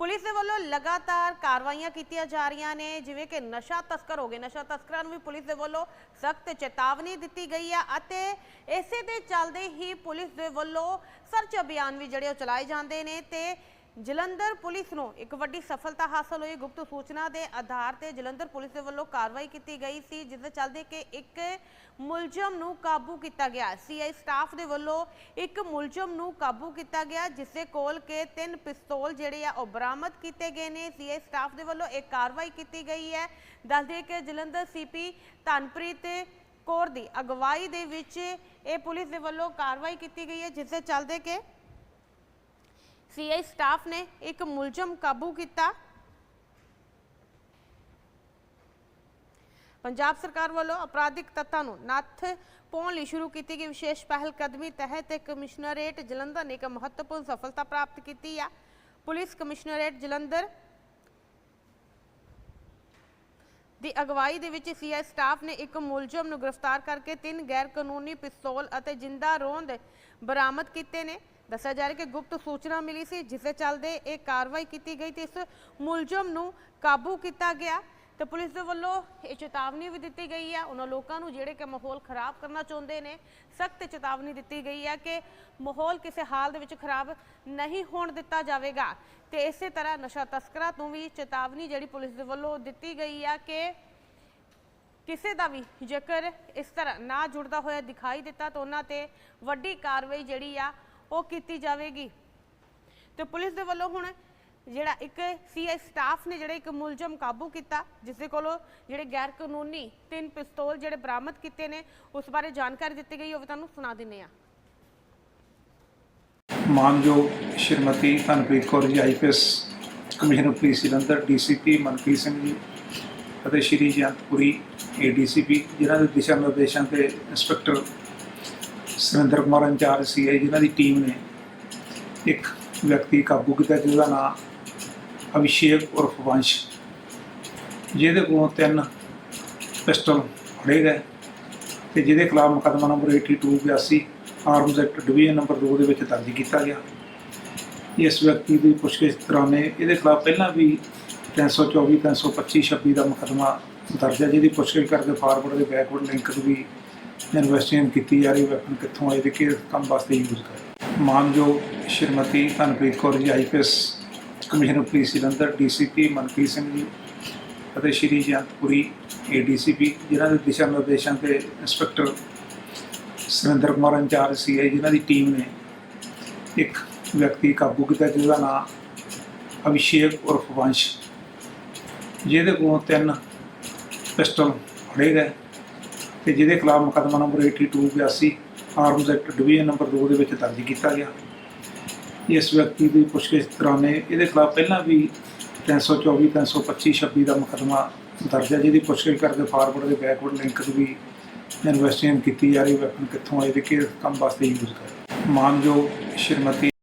Police ਦੇ ਵੱਲੋਂ ਲਗਾਤਾਰ ਕਾਰਵਾਈਆਂ ਕੀਤੀਆਂ ਜਾ ਰਹੀਆਂ ਨੇ, ਜਿਵੇਂ ਕਿ ਨਸ਼ਾ ਤਸਕਰ ਹੋ ਗਏ। ਨਸ਼ਾ ਤਸਕਰਾਂ ਨੂੰ ਵੀ ਪੁਲਿਸ ਦੇ ਵੱਲੋਂ ਸਖਤ ਚੇਤਾਵਨੀ ਦਿੱਤੀ ਗਈ ਹੈ ਅਤੇ ਇਸੇ ਦੇ ਚੱਲਦੇ ਹੀ ਪੁਲਿਸ ਦੇ ਵੱਲੋਂ ਸਰਚ ਅਭਿਆਨ ਵੀ ਜਿਹੜੇ ਉਹ ਚਲਾਏ ਜਾਂਦੇ ਨੇ ਤੇ ਜਲੰਧਰ ਪੁਲਿਸ ਨੂੰ ਇੱਕ ਵੱਡੀ ਸਫਲਤਾ ਹਾਸਲ ਹੋਈ। ਗੁਪਤ ਸੂਚਨਾ ਦੇ ਆਧਾਰ ਤੇ ਜਲੰਧਰ ਪੁਲਿਸ ਦੇ ਵੱਲੋਂ ਕਾਰਵਾਈ ਕੀਤੀ ਗਈ ਸੀ, ਜਿਸ ਦੇ ਚੱਲਦੇ ਕਿ ਇੱਕ ਮੁਲਜ਼ਮ ਨੂੰ ਕਾਬੂ ਕੀਤਾ ਗਿਆ। ਸੀਆਈ ਸਟਾਫ ਦੇ ਵੱਲੋਂ ਇੱਕ ਮੁਲਜ਼ਮ ਨੂੰ ਕਾਬੂ ਕੀਤਾ ਗਿਆ, ਜਿਸ ਦੇ ਕੋਲ ਕੇ ਤਿੰਨ ਪਿਸਤੌਲ ਜਿਹੜੇ ਆ ਉਹ ਬਰਾਮਦ ਕੀਤੇ ਗਏ ਨੇ। ਸੀਆਈ ਸਟਾਫ ਦੇ ਵੱਲੋਂ ਇਹ ਕਾਰਵਾਈ ਕੀਤੀ ਗਈ ਹੈ। ਦੱਸਦੇ ਕਿ ਜਲੰਧਰ ਸੀਪੀ ਧਨਪ੍ਰੀਤ ਕੌਰ ਦੀ ਅਗਵਾਈ ਦੇ ਵਿੱਚ ਇਹ ਪੁਲਿਸ ਦੇ ਵੱਲੋਂ ਕਾਰਵਾਈ ਕੀਤੀ ਗਈ ਹੈ, ਜਿਸ ਦੇ ਚੱਲਦੇ ਕਿ ਸੀਆਈ ਸਟਾਫ ਨੇ ਇੱਕ ਮੁਲਜ਼ਮ ਕਾਬੂ ਕੀਤਾ। ਪੰਜਾਬ ਸਰਕਾਰ ਵੱਲੋਂ ਅਪਰਾਧਿਕ ਤੱਤਾਂ ਨੂੰ ਨੱਥ ਪਾਉਣ ਲਈ ਸ਼ੁਰੂ ਕੀਤੀ ਗਈ ਵਿਸ਼ੇਸ਼ ਪਹਿਲ ਕਦਮੀ ਤਹਿਤ ਕਮਿਸ਼ਨਰੇਟ ਜਲੰਧਰ ਨੇ ਇੱਕ ਮਹੱਤਵਪੂਰਨ ਸਫਲਤਾ ਪ੍ਰਾਪਤ ਕੀਤੀ ਆ। ਪੁਲਿਸ ਕਮਿਸ਼ਨਰੇਟ ਜਲੰਧਰ ਦੀ ਅਗਵਾਈ ਦੇ ਵਿੱਚ ਸੀਆਈ ਸਟਾਫ ਨੇ ਇੱਕ ਮੁਲਜ਼ਮ ਨੂੰ ਗ੍ਰਿਫਤਾਰ ਕਰਕੇ ਤਿੰਨ ਗੈਰ ਕਾਨੂੰਨੀ ਪਿਸਤੌਲ ਅਤੇ ਜਿੰਦਾ ਰੋਂਦ ਬਰਾਮਦ ਕੀਤੇ ਨੇ। ਦੱਸਿਆ ਜਾ ਰਿਹਾ ਕਿ ਗੁਪਤ ਸੂਚਨਾ ਮਿਲੀ ਸੀ, ਜਿਸ ਦੇ ਚੱਲਦੇ ਇਹ ਕਾਰਵਾਈ ਕੀਤੀ ਗਈ ਤੇ ਇਸ ਮੁਲਜ਼ਮ ਨੂੰ ਕਾਬੂ ਕੀਤਾ ਗਿਆ ਤੇ ਪੁਲਿਸ ਦੇ ਵੱਲੋਂ ਇਹ ਚੇਤਾਵਨੀ ਵੀ ਦਿੱਤੀ ਗਈ ਹੈ ਉਹਨਾਂ ਲੋਕਾਂ ਨੂੰ ਜਿਹੜੇ ਕਿ ਮਾਹੌਲ ਖਰਾਬ ਕਰਨਾ ਚਾਹੁੰਦੇ ਨੇ, ਸਖਤ ਚੇਤਾਵਨੀ ਦਿੱਤੀ ਗਈ ਹੈ ਕਿ ਮਾਹੌਲ ਕਿਸੇ ਹਾਲ ਦੇ ਵਿੱਚ ਖਰਾਬ ਨਹੀਂ ਹੋਣ ਦਿੱਤਾ ਜਾਵੇਗਾ। ਤੇ ਇਸੇ ਤਰ੍ਹਾਂ ਨਸ਼ਾ ਤਸਕਰਾਂ ਤੋਂ ਵੀ ਚੇਤਾਵਨੀ ਜਿਹੜੀ ਪੁਲਿਸ ਦੇ ਵੱਲੋਂ ਦਿੱਤੀ ਗਈ ਹੈ ਕਿ ਕਿਸੇ ਦਾ ਵੀ ਜੇਕਰ ਇਸ ਤਰ੍ਹਾਂ ਨਾ ਜੁੜਦਾ ਹੋਇਆ ਦਿਖਾਈ ਦਿੱਤਾ ਤਾਂ ਉਹਨਾਂ ਤੇ ਵੱਡੀ ਕਾਰਵਾਈ ਜਿਹੜੀ ਆ ਉਹ ਕੀਤੀ ਜਾਵੇਗੀ। ਤੇ ਪੁਲਿਸ ਦੇ ਵੱਲੋਂ ਹੁਣ ਜਿਹੜਾ ਇੱਕ ਸੀਆਈ ਸਟਾਫ ਨੇ ਜਿਹੜਾ ਇੱਕ ਮੁਲਜ਼ਮ ਕਾਬੂ ਕੀਤਾ ਜਿਸ ਦੇ ਕੋਲੋਂ ਜਿਹੜੇ ਗੈਰ ਕਾਨੂੰਨੀ ਤਿੰਨ ਪਿਸਤੌਲ ਜਿਹੜੇ ਬਰਾਮਦ ਕੀਤੇ ਨੇ, ਉਸ ਬਾਰੇ ਜਾਣਕਾਰੀ ਦਿੱਤੀ ਗਈ, ਉਹ ਵੀ ਤੁਹਾਨੂੰ ਸੁਣਾ ਦਿੰਨੇ ਆ ਮਾਨਯੋਗ Shrimati Dhanpreet Kaur ji IPS commissioner police Jalandhar DCP Manpreet Singh ji ਅਤੇ ਸ਼੍ਰੀ ਜਯੰਤਪੁਰੀ ਏਡੀਸੀਪੀ ਜਿਨ੍ਹਾਂ ਦੇ ਦਿਸ਼ਾ ਨਿਰਦੇਸ਼ਾਂ ਤੇ inspector Surinder Kumar in charge CI ਜਿਨ੍ਹਾਂ ਦੀ ਟੀਮ ਨੇ ਇੱਕ ਵਿਅਕਤੀ ਕਾਬੂ ਕੀਤਾ ਜਿਹਦਾ ਨਾਮ ਅਭਿਸ਼ੇਕ ਉਰਫ ਵੰਸ਼। ਜਿਹਦੇ ਕੋਲੋਂ ਤਿੰਨ ਪਿਸਟਲ ਫੜੇ ਗਏ ਤੇ ਜਿਹਦੇ ਖਿਲਾਫ ਮੁਕੱਦਮਾ number 82 82 arms act division number 2 ਦੇ ਵਿੱਚ ਦਰਜ ਕੀਤਾ ਗਿਆ। ਇਸ ਵਿਅਕਤੀ ਦੀ ਪੁੱਛਗਿੱਛ ਦੌਰਾਨ ਇਹਦੇ ਖਿਲਾਫ ਪਹਿਲਾਂ ਵੀ 324 325 26 ਦਾ ਮੁਕੱਦਮਾ ਦਰਜ ਹੈ, ਜਿਹਦੀ ਪੁੱਛਗਿੱਛ ਕਰਕੇ ਫਾਰਵਰਡ ਦੇ ਬੈਕਵਰਡ ਲਿੰਕ ਦੀ ਵੀ ਇਨਵੈਸਟੀਗੇਸ਼ਨ ਕੀਤੀ ਜਾ ਰਹੀ ਵੈਪਨ ਕਿੱਥੋਂ ਆਏ ਤੇ ਕਿਸ ਕੰਮ ਵਾਸਤੇ ਯੂਜ਼ ਕਰੇ। ਮਾਨਯੋਗ Shrimati Dhanpreet Kaur ji IPS commissioner police Jalandhar DCP Manpreet Singh ji ਅਤੇ ਸ਼੍ਰੀ ਜਯੰਤਪੁਰੀ ਏਡੀਸੀਪੀ ਜਿਨ੍ਹਾਂ ਦੇ ਦਿਸ਼ਾ ਨਿਰਦੇਸ਼ਾਂ ਤੇ inspector Surinder Kumar in charge CI ਜਿਨ੍ਹਾਂ ਦੀ ਟੀਮ ਨੇ ਇੱਕ ਵਿਅਕਤੀ ਕਾਬੂ ਕੀਤਾ, ਜਿਹਦਾ ਨਾਮ ਅਭਿਸ਼ੇਕ ਉਰਫ ਵੰਸ਼। ਜਿਹਦੇ ਕੋਲੋਂ ਤਿੰਨ ਪਿਸਟਲ ਫੜੇ ਗਏ। ਤੇ ਜਿਹਦੇ ਖਿਲਾਫ ਮੁਕੱਦਮਾ number 82 82 arms act division number 2 ਦੇ ਵਿੱਚ ਦਰਜ ਕੀਤਾ ਗਿਆ। ਇਸ ਵਿਅਕਤੀ ਦੀ ਪੁੱਛਗਿੱਛ ਦੌਰਾਨ ਇਹਦੇ ਖਿਲਾਫ ਪਹਿਲਾਂ ਵੀ 324 325 26 ਦਾ ਮੁਕੱਦਮਾ ਦਰਜ ਹੈ, ਜਿਹਦੀ ਪੁੱਛਗਿੱਛ ਕਰਕੇ ਫਾਰਵਰਡ ਦੇ ਬੈਕਵਰਡ ਲਿੰਕ ਦੀ ਵੀ ਇਨਵੈਸਟੀਗੇਸ਼ਨ ਕੀਤੀ ਜਾ ਰਹੀ ਵੈਪਨ ਕਿੱਥੋਂ ਆਏ ਤੇ ਕਿਸ ਕੰਮ ਵਾਸਤੇ ਯੂਜ਼ ਕਰ ਮਾਨਯੋਗ ਸ਼੍ਰੀਮਤੀ